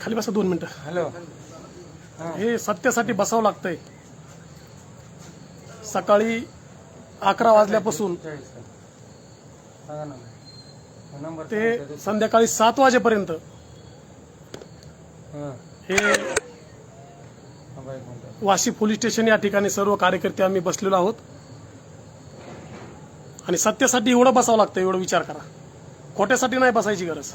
खाली बसा दोन मिनिटं. हॅलो. हे. सत्यासाठी बसावं लागतंय. सकाळी अकरा वाजल्यापासून सांगा ना. नंबर ते संध्याकाळी सात वाजेपर्यंत. हां. हे वाशी पोलीस स्टेशन या ठिकाणी सर्व कार्यकर्ते आम्ही बसलेलो आहोत. आणि सत्यासाठी एवढं बसावं लागतं एवढं विचार करा. खोट्यासाठी नाही बसायची गरज.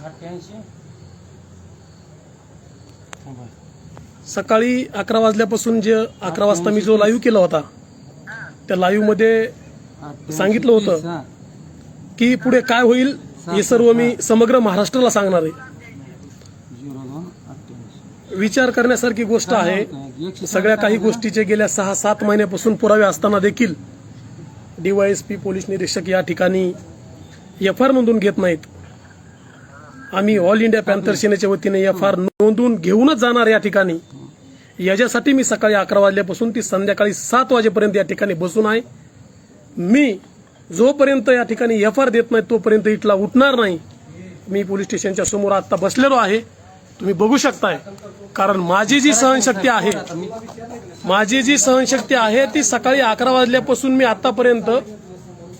सकाळी अकरा वाजल्यापासून जे अकरा वाजता मी जो लाईव्ह केला होता त्या लाईव्हमध्ये सांगितलं होतं. की पुढे काय होईल हे सर्व मी समग्र महाराष्ट्राला सांगणार आहे. विचार करण्यासारखी गोष्ट आहे. सगळ्या काही गोष्टीचे गेल्या सहा सात महिन्यापासून पुरावे असताना देखील डीवायएसपी पोलीस निरीक्षक या ठिकाणी एफ आर नोंदून घेत नाहीत. आम्ही ऑल इंडिया पॅन्थर सेनेच्या वतीने एफ आर नोंदून घेऊनच जाणार या ठिकाणी. याच्यासाठी मी सकाळी अकरा वाजल्यापासून ती संध्याकाळी सात वाजेपर्यंत या ठिकाणी बसून आहे. मी जोपर्यंत या ठिकाणी एफ आर देत नाही तोपर्यंत इथला उठणार नाही. मी पोलीस स्टेशनच्या समोर आता बसलेलो आहे. तुम्ही बघू शकताय. कारण माझी जी सहनशक्ती आहे माझी जी सहनशक्ती आहे ती सकाळी अकरा वाजल्यापासून मी आतापर्यंत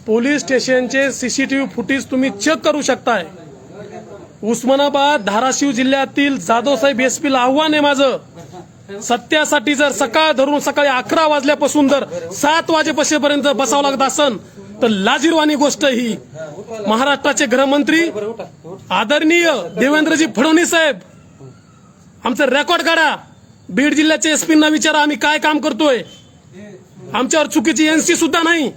पोलीस स्टेशनचे सीसीटीव्ही फुटेज तुम्ही चेक करू शकताय. उस्मानाबाद धाराशिव जिल्ह्यातील जाधवसाहेब एस पीला आव्हान आहे माझं. सत्यासाठी जर सकाळ धरून सकाळी अकरा वाजल्यापासून जर सात वाजेपर्यंत बसावं लागत असन तर लाजीरवाणी गोष्ट ही. महाराष्ट्राचे गृहमंत्री आदरणीय देवेंद्रजी फडणवीस साहेब आमचं रेकॉर्ड काढा. बीड जिल्ह्याच्या एसपींना विचारा आम्ही काय काम करतोय. आमच्यावर चुकीची एनसी सुद्धा नाही.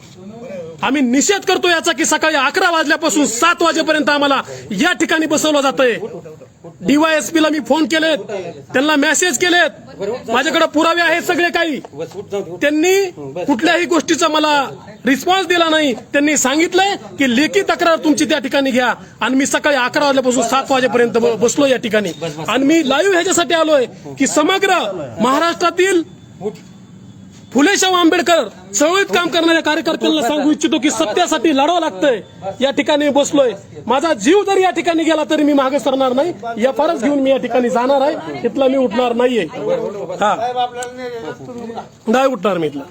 आम्ही निषेध करतो याचा की सकाळी अकरा वाजल्यापासून सात वाजेपर्यंत आम्हाला या ठिकाणी बसवलं जातंय. डीवायएसपीला मी फोन केलेत. त्यांना मेसेज केलेत. माझ्याकडे पुरावे आहेत सगळे काही. त्यांनी कुठल्याही गोष्टीचा मला रिस्पॉन्स दिला नाही. त्यांनी सांगितलंय की लेखी तक्रार तुमची त्या ठिकाणी घ्या. आणि मी सकाळी अकरा वाजल्यापासून सात वाजेपर्यंत बसलो या ठिकाणी. आणि मी लाईव्ह ह्याच्यासाठी आलोय की समग्र महाराष्ट्रातील फुले शाहू आंबेडकर चळवळीत काम करणाऱ्या कार्यकर्त्यांना सांगू इच्छितो की सत्यासाठी लढावं लागतंय. या ठिकाणी बसलोय. माझा जीव जरी या ठिकाणी गेला तरी मी मागे सरणार नाही. या फारच घेऊन मी या ठिकाणी जाणार आहे. इथला मी उठणार नाहीये. हा. नाही उठणार मी इथला.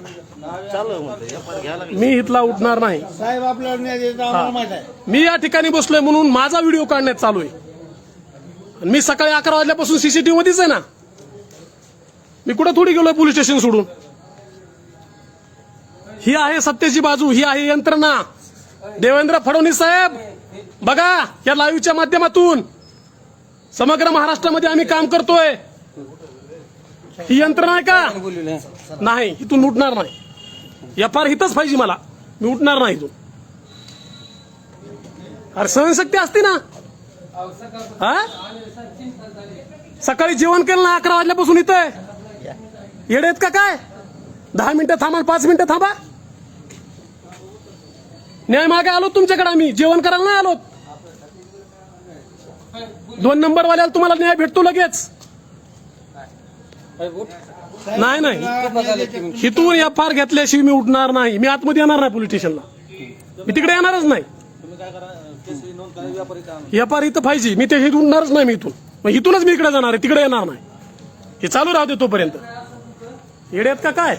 मी इथला उठणार नाही. साहेब आपल्याला न्याय देतो आम्हाला माहीत आहे. मी या ठिकाणी बसलोय म्हणून माझा व्हिडिओ काढण्यात चालू आहे. आणि मी सकाळी अकरा वाजल्यापासून सीसीटीव्ही मध्येच आहे ना? मी कुठं थोडी गेलोय पोलीस स्टेशन सोडून? ही आहे सत्याची बाजू ही आहे यंत्रणा. देवेंद्र फडणवीस साहेब बघा या लाईव्हच्या माध्यमातून समग्र महाराष्ट्रामध्ये आम्ही काम करतोय. ही यंत्रणा आहे का. नाही इथून उठणार नाही. एफ आर हिथंच पाहिजे मला. मी उठणार नाही इथून. अरे सहनशक्ती असते ना. हा? सकाळी जेवण केलं ना अकरा वाजल्यापासून इथं येडेत का काय? दहा मिनिटं थांबा पाच मिनिटं थांबा. न्याय मागे आलो तुमच्याकडे आम्ही. जेवण करायला नाही आलो दोन नंबर वाल्याला तुम्हाला न्याय भेटतो लगेच. नाही नाही. इतकं बघायला हिथून या फार घेतल्याशिवाय मी उठणार नाही. मी आतमध्ये येणार नाही पोलीस स्टेशनला मी तिकडे येणारच नाही. या फार इथं पाहिजे. मी ते हे उठणारच नाही मी इथून. मग इथूनच मी इकडे जाणार आहे. तिकडे येणार नाही. हे चालू राहते तोपर्यंत. येड्यात का काय?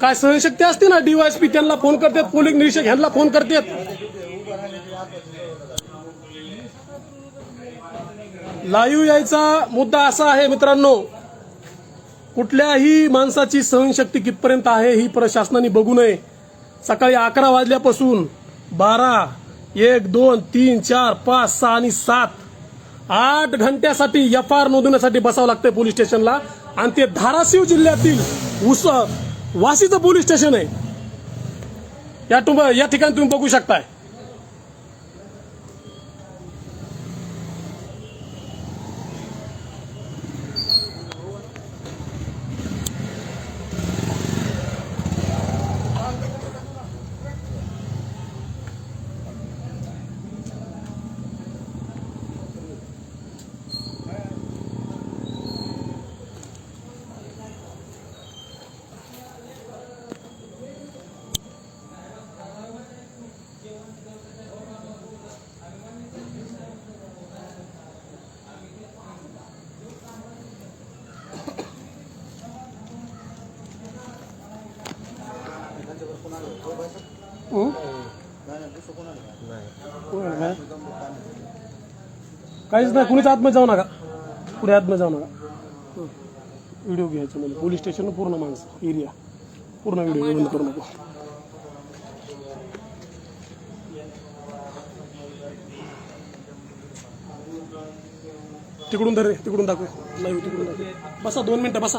काय सहनशक्ती असते ना? डीवायएसपी त्यांना फोन करतात पोलिंग निरीक्षक ह्यांना फोन करतात. लाईव्ह यायचा मुद्दा असा आहे मित्रांनो. कुठल्याही माणसाची सहनशक्ती कितपर्यंत आहे ही प्रशासनाने बघू नये. सकाळी अकरा वाजल्यापासून बारा एक दोन तीन चार पाच सहा आणि सात. आठ घंट्यासाठी एफ आर नोंदवण्यासाठी बसावं लागतं पोलीस स्टेशनला. आणि ते धाराशिव जिल्ह्यातील उस वाशीचं पोलीस स्टेशन आहे. या या ठिकाणी तुम्ही बघू शकताय. काहीच नाही कुणीच आतमध्ये जाऊ नका. पुढे आतमध्ये जाऊ नका. व्हिडिओ घ्यायचा म्हणजे पोलीस स्टेशन पूर्ण माणसं एरिया. पूर्ण व्हिडिओ बंद करू नको. तिकडून धर रे तिकडून दाखव. लाईव्ह तिकडून दाखव. बसा दोन मिनटं बसा.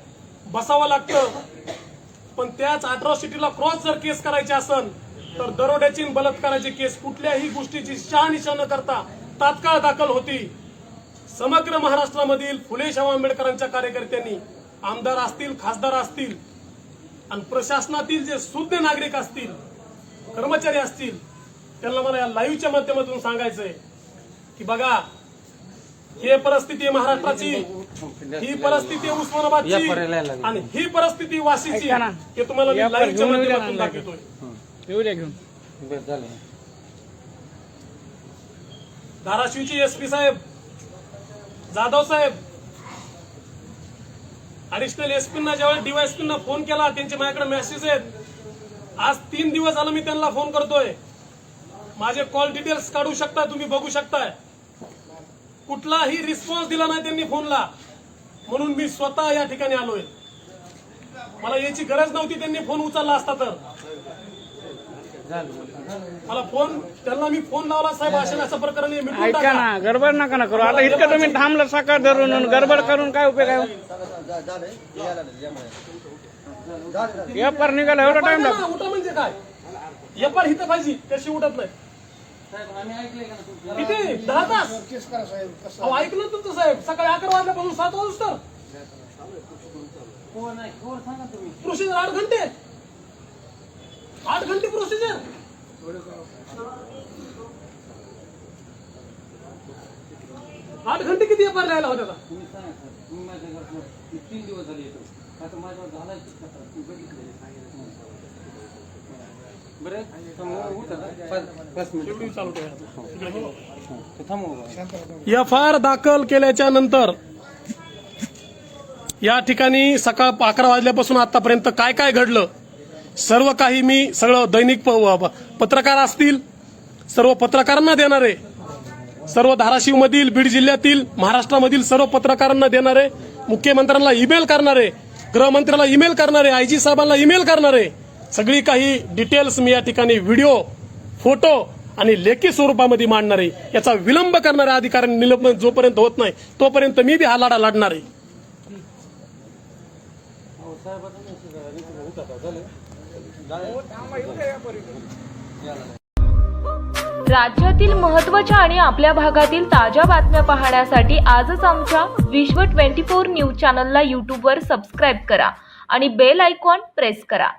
बसावं लागतं. पण त्याच अॅट्रॉसिटीला क्रॉस जर केस करायची असेल तर दरोड्याची बलात्काराची केस कुठल्याही गोष्टीची शहानिशा न करता तात्काळ दाखल होती. समग्र महाराष्ट्रामधील फुले शाहू आंबेडकरांच्या कार्यकर्त्यांनी आमदार असतील खासदार असतील आणि प्रशासनातील जे शुद्ध नागरिक असतील कर्मचारी असतील त्यांना मला या लाईव्हच्या माध्यमातून सांगायचंय की बघा हे परिस्थिती आहे महाराष्ट्राची ही परिस्थिती उस्मानाबादची. आणि ही परिस्थिती वाशीची. हे तुम्हाला मी लाईव्हच्या माध्यमातून. दाखवतोय. येऊ द्या घेऊन. बरं झालं. धाराशिवची एसपी साहेब जाधव साहेब अडिशनल एसपींना ज्यावेळेस डीवायएसपींना फोन केला त्यांचे माझ्याकडे मेसेज आहेत. आज तीन दिवस झालं मी त्यांना फोन करतोय. माझे कॉल डिटेल्स काढू शकता तुम्ही बघू शकताय. कुठलाही रिस्पॉन्स दिला नाही त्यांनी फोनला म्हणून मी स्वतः या ठिकाणी आलोय मला याची गरज नव्हती त्यांनी फोन उचलला असता तर मला फोन त्यांना मी फोन लावला साहेब अशा असं प्रकरण ऐका. ना गडबड नका ना करू आता इतकं तुम्ही थांबलं सकाळ धरून गडबड करून काय उपयोग आहे पेपर निघाला एवढा टाइम उठा म्हणजे काय एपार हिथं पाहिजे त्याशी उठत नाही किती दहा तास. केस करा साहेब कसं? अहो ऐकलं तुमचं साहेब. सकाळी अकरा वाजल्यापासून सात वाजूस तर. प्रोसिजर आठ घंटे. आठ घंटे प्रोसिजर. आठ घंटे किती लिहायला तुम्ही माझ्या घरात मी तीन दिवस झाले येतो? आता माझ्यावर झालाय एफ आय आर दाखल केल्याच्यानंतर या ठिकाणी सकाळ अकरा वाजल्यापासून आतापर्यंत काय काय घडलं? सर्व काही मी सगळं दैनिक प- पत्रकार असतील सर्व पत्रकारांना देणारे सर्व धाराशिव मधील बीड जिल्ह्यातील महाराष्ट्रामधील सर्व पत्रकारांना देणारे मुख्यमंत्र्यांना ईमेल करणारे गृहमंत्र्याला ईमेल करणारे आयजी साहेबांना ईमेल करणारे सगळी काही डिटेल्स मी या ठिकाणी व्हिडिओ फोटो आणि लेखी स्वरूपामध्ये मांडणार आहे. याचा विलंब करणाऱ्या अधिकाऱ्यांनी निलंबन जोपर्यंत होत नाही तोपर्यंत मी बी हा लढा लढणार आहे. राज्यातील महत्त्वाच्या आणि आपल्या भागातील ताज्या बातम्या पाहण्यासाठी आजच आमच्या विश्व 24 न्यूज चॅनलला यूट्यूबवर सबस्क्राईब करा आणि बेल आयकॉन प्रेस करा.